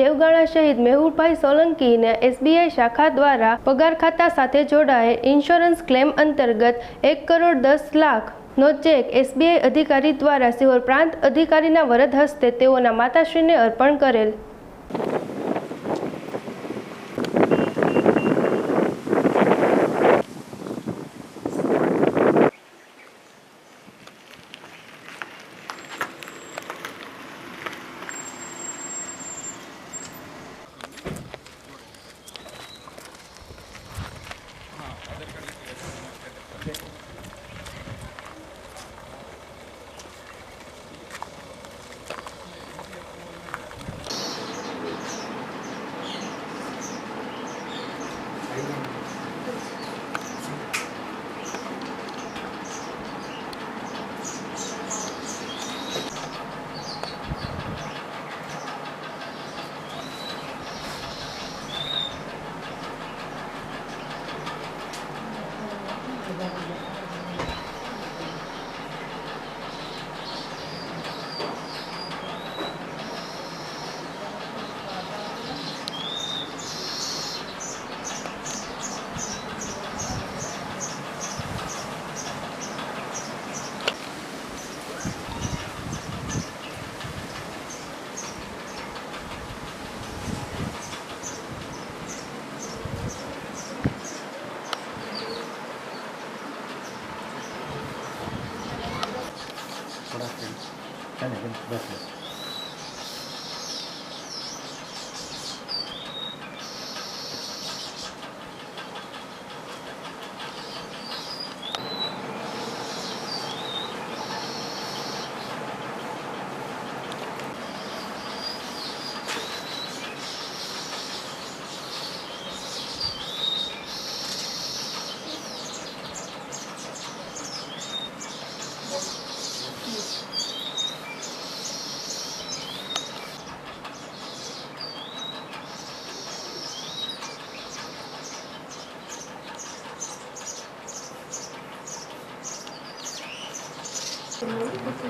દેવગાણા શહીદ મેહુલભાઈ સોલંકીને એસબીઆઈ શાખા દ્વારા પગાર ખાતા સાથે જોડાયેલ ઇન્સ્યોરન્સ ક્લેમ અંતર્ગત એક કરોડ દસ લાખ નો ચેક એસબીઆઈ અધિકારી દ્વારા સિહોર પ્રાંત અધિકારીના વરદ હસ્તે તેઓના માતાશ્રીને અર્પણ કરેલ. Ella Merci.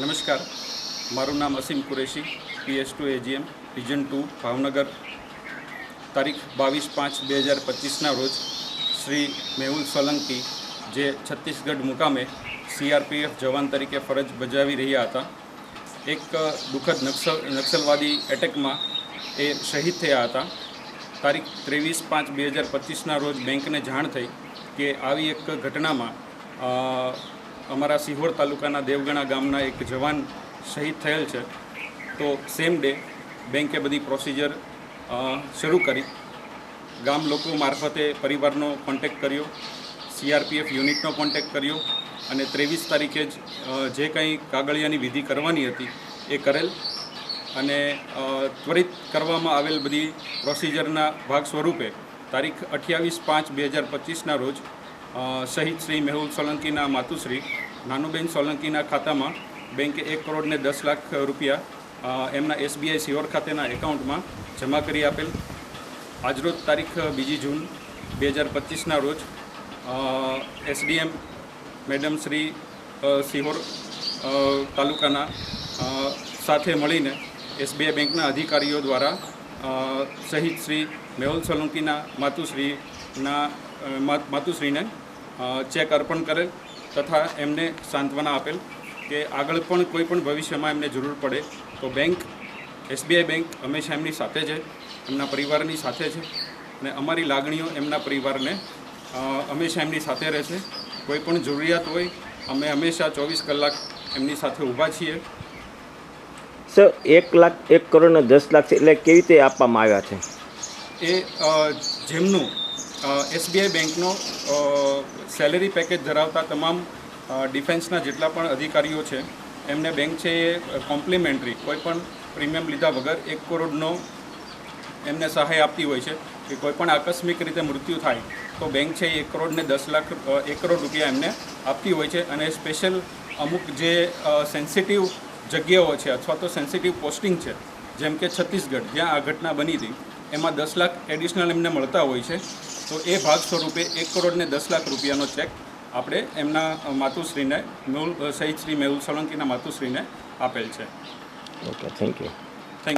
નમસ્કાર. મારું નામ Asim Qureshi, PS to AGM, region two Bhavnagar. તારીખ બાવીસ પાંચ બે હજાર પચીસના રોજ શ્રી મેહુલ સોલંકી જે છત્તીસગઢ મુકામે સીઆરપીએફ જવાન તરીકે ફરજ બજાવી રહ્યા હતા, એક દુઃખદ નક્સલ નક્સલવાદી એટેકમાં એ શહીદ થયા હતા. તારીખ ત્રેવીસ પાંચ બે હજાર પચીસના રોજ બેંકને જાણ થઈ કે આવી એક ઘટનામાં અમારા સિહોર તાલુકાના દેવગણા ગામના એક જવાન શહીદ થયેલ છે. તો સેમ ડે બેંકે બધી પ્રોસિજર શરૂ કરી. ગામ લોકો મારફતે પરિવારનો કોન્ટેક્ટ કર્યો સીઆરપીએફ યુનિટનો કોન્ટેક્ટ કર્યો અને ત્રેવીસ તારીખે જ જે કંઈ કાગળિયાની વિધિ કરવાની હતી એ કરેલ. અને ત્વરિત કરવામાં આવેલ બધી પ્રોસિજરના ભાગ સ્વરૂપે તારીખ અઠ્યાવીસ પાંચ બે હજાર પચીસના રોજ શહીદ શ્રી મેહુલ સોલંકીના માતુશ્રી, નાનુબેન સોલંકીના ખાતામાં બેંકે એક કરોડને દસ લાખ રૂપિયા એમના એસબીઆઈ સિયોર ખાતેના એકાઉન્ટમાં જમા કરી આપેલ. આજરોજ તારીખ બીજી જૂન બે હજાર પચીસના રોજ એસડીએમ મેડમ શ્રી સિહોર તાલુકાના સાથે મળીને એસબીઆઈ બેંકના અધિકારીઓ દ્વારા શહીદ શ્રી મેહુલ સોલંકીના માતુશ્રીના માતુશ્રીને ચેક અર્પણ કરેલ તથા એમને સાંત્વના આપેલ કે આગળ પણ કોઈ પણ ભવિષ્યમાં એમને જરૂર પડે તો બેંક, એસબીઆઈ બેંક હંમેશા એમની સાથે છે, એમના પરિવારની સાથે છે અને અમારી લાગણીઓ એમના પરિવારને હંમેશા એમની સાથે રહેશે. કોઈ પણ જરૂરિયાત હોય, અમે હંમેશા ચોવીસ કલાક એમની સાથે ઊભા છીએ. સર એક લાખ, એક કરોડ દસ લાખ છે, એટલે કેવી રીતે આપવામાં આવ્યા છે? એ જેમનું એસબીઆઈ બેંકનો સેલેરી પેકેજ ધરાવતા તમામ ડિફેન્સના જેટલા પણ અધિકારીઓ છે, એમને બેંક છે એ કોમ્પ્લિમેન્ટરી કોઈપણ પ્રીમિયમ લીધા વગર એક કરોડનો એમને સહાય આપતી હોય છે, કે કોઈપણ આકસ્મિક રીતે મૃત્યુ થાય, તો બેંક છે એ એક કરોડને દસ લાખ એક કરોડ રૂપિયા એમને આપતી હોય છે, અને સ્પેશિયલ અમુક જે સેન્સિટિવ જગ્યાઓ છે અથવા તો સેન્સિટિવ પોસ્ટિંગ છે, જેમ કે છત્તીસગઢ, જ્યાં આ ઘટના બની હતી, એમાં દસ લાખ એડિશનલ એમને મળતા હોય છે. તો એ ભાગ સ્વરૂપે એક કરોડને દસ લાખ રૂપિયાનો ચેક આપણે એમના માતુશ્રીને મેહુલ સહિત શ્રી મેહુલ સોલંકીના માતુશ્રીને આપેલ છે. Okay thank you